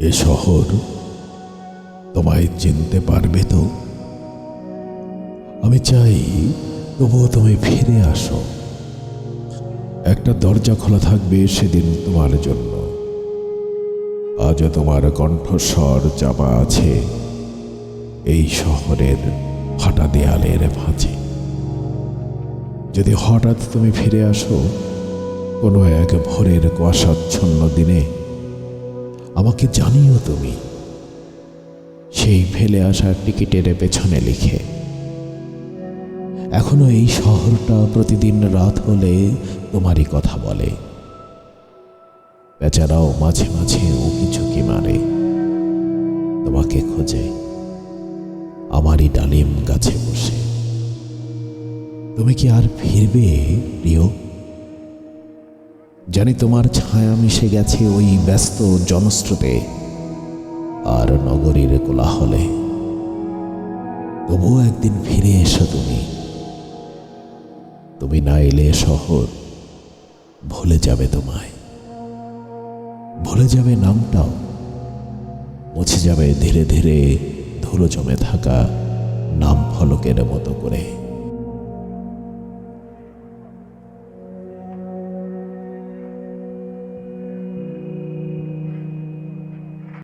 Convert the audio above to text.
এ শহর তোমায় চিনতে পারবে তো? আমি চাই তবুও তুমি ফিরে আসো। একটা দরজা খোলা থাকবে সেদিন তোমার জন্য। আজও তোমার কণ্ঠস্বর চাপা আছে এই শহরের ফাটা দেয়ালের মাঝে। যদি হঠাৎ তুমি ফিরে আসো, কোনো এক ভোরের কুয়াশাচ্ছন্ন দিনে আমাকে জানিও তুমি। সেই ফেলে আসা টিকিটের পেছনে লিখে, এখনও এই শহরটা প্রতিদিন রাত হলে তোমারই কথা বলে। বেচারাও মাঝে মাঝে উকি ঝুঁকি মারে। তোমাকে খোঁজে, আমারই ডালিম গাছে বসে। তুমি কি আর ফিরবে, প্রিয়? জানি তোমার ছায়া মিশে গেছে ওই ব্যস্ত জনস্রোতে আর নগরীর কোলাহলে। তবুও একদিন ফিরে এসো তুমি। তুমি না এলে শহর ভুলে যাবে তোমায়। ভুলে যাবে নামটাও। মুছে যাবে ধীরে ধীরে ধুলো জমে থাকা নাম ফলকের মতো করে।